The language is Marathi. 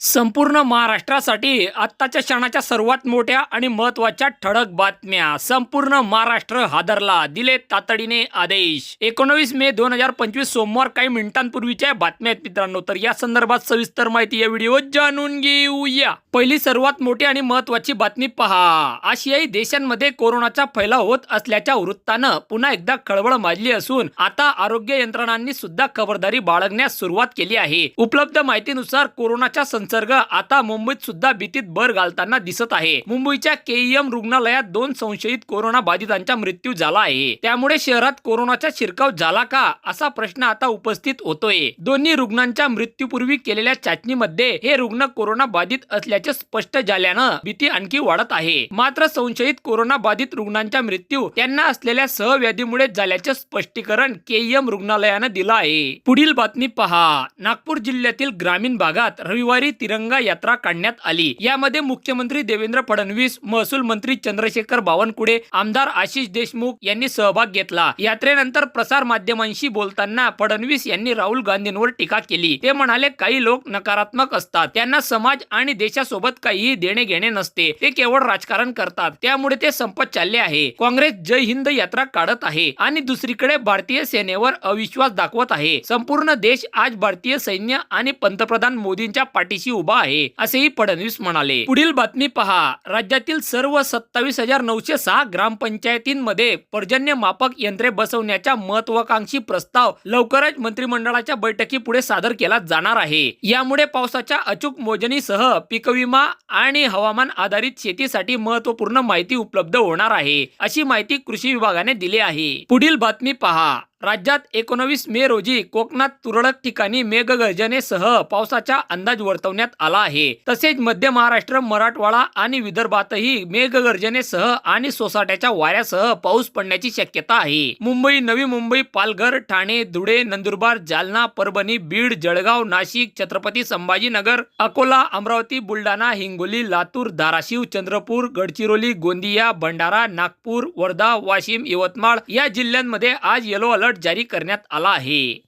संपूर्ण महाराष्ट्रासाठी आत्ताच्या क्षणाच्या सर्वात मोठ्या आणि महत्त्वाच्या ठळक बातम्या. संपूर्ण महाराष्ट्र हादरला दिले तातडीने आदेश. एकोणवीस मे दोन हजार पंचवीस सोमवार काही मिनिटांपूर्वीच्या बातम्या आहेत मित्रांनो. तर या संदर्भात सविस्तर माहिती या व्हिडिओ जाणून घेऊया. पहिली सर्वात मोठी आणि महत्वाची बातमी पहा. आशियाई देशांमध्ये कोरोनाचा फैलाव होत असल्याच्या वृत्तानं पुन्हा एकदा खळबळ माजली असून आता आरोग्य यंत्रणांनी सुद्धा खबरदारी बाळगण्यास सुरुवात केली आहे. उपलब्ध माहितीनुसार कोरोनाच्या संसर्ग आता मुंबईत सुद्धा भीतीत भर घालताना दिसत आहे. मुंबईच्या केईएम रुग्णालयात दोन संशयित कोरोना बाधितांचा मृत्यू झाला आहे. त्यामुळे शहरात कोरोनाचा शिरकाव झाला का? असा प्रश्न आता उपस्थित होतोय. दोन्ही रुग्णांच्या मृत्यूपूर्वी केलेल्या चाचणीमध्ये हे रुग्ण कोरोना बाधित असल्याचे स्पष्ट झाल्यानं भीती आणखी वाढत आहे. मात्र संशयित कोरोना बाधित रुग्णांचा मृत्यू त्यांना असलेल्या सहव्याधीमुळे झाल्याचे स्पष्टीकरण केईएम रुग्णालयानं दिलं आहे. पुढील बातमी पहा. नागपूर जिल्ह्यातील ग्रामीण भागात रविवारी तिरंगा यात्रा काढण्यात आली. यामध्ये मुख्यमंत्री देवेंद्र फडणवीस महसूल मंत्री चंद्रशेखर बावनकुळे आमदार आशिष देशमुख यांनी सहभाग घेतला. यात्रेनंतर प्रसार माध्यमांशी बोलताना फडणवीस यांनी राहुल गांधींवर टीका केली. ते म्हणाले काही लोक नकारात्मक असतात. त्यांना समाज आणि देशासोबत काहीही देणे घेणे नसते. ते केवळ राजकारण करतात. त्यामुळे ते संपत चालले आहे. काँग्रेस जय हिंद यात्रा काढत आहे आणि दुसरीकडे भारतीय सेनेवर अविश्वास दाखवत आहे. संपूर्ण देश आज भारतीय सैन्य आणि पंतप्रधान मोदींच्या पाठीशी उभा आहे असेही फडणवीस म्हणाले. पुढील बातमी पहा. राज्यातील सर्व सत्तावीस हजार नऊशे सहा ग्रामपंचायतींमध्ये पर्जन्य मापक यंत्रे बसवण्याच्या महत्वाकांक्षी प्रस्ताव लवकरच मंत्रिमंडळाच्या बैठकी पुढे सादर केला जाणार आहे. यामुळे पावसाच्या अचूक मोजणीसह पीक विमा आणि हवामान आधारित शेतीसाठी महत्त्वपूर्ण माहिती उपलब्ध होणार आहे अशी माहिती कृषी विभागाने दिली आहे. पुढील बातमी पहा. राज्यात एकोणवीस मे रोजी कोकणात तुरळक ठिकाणी मेघगर्जनेसह पावसाचा अंदाज वर्तवण्यात आला आहे. तसेच मध्य महाराष्ट्र मराठवाडा आणि विदर्भातही मेघगर्जनेसह आणि सोसाट्याच्या वाऱ्यासह पाऊस पडण्याची शक्यता आहे. मुंबई नवी मुंबई पालघर ठाणे धुळे नंदुरबार जालना परभणी बीड जळगाव नाशिक छत्रपती संभाजीनगर अकोला अमरावती बुलढाणा हिंगोली लातूर धाराशिव चंद्रपूर गडचिरोली गोंदिया भंडारा नागपूर वर्धा वाशिम यवतमाळ या जिल्ह्यांमध्ये आज येलो अलर्ट जारी करण्यात आला आहे.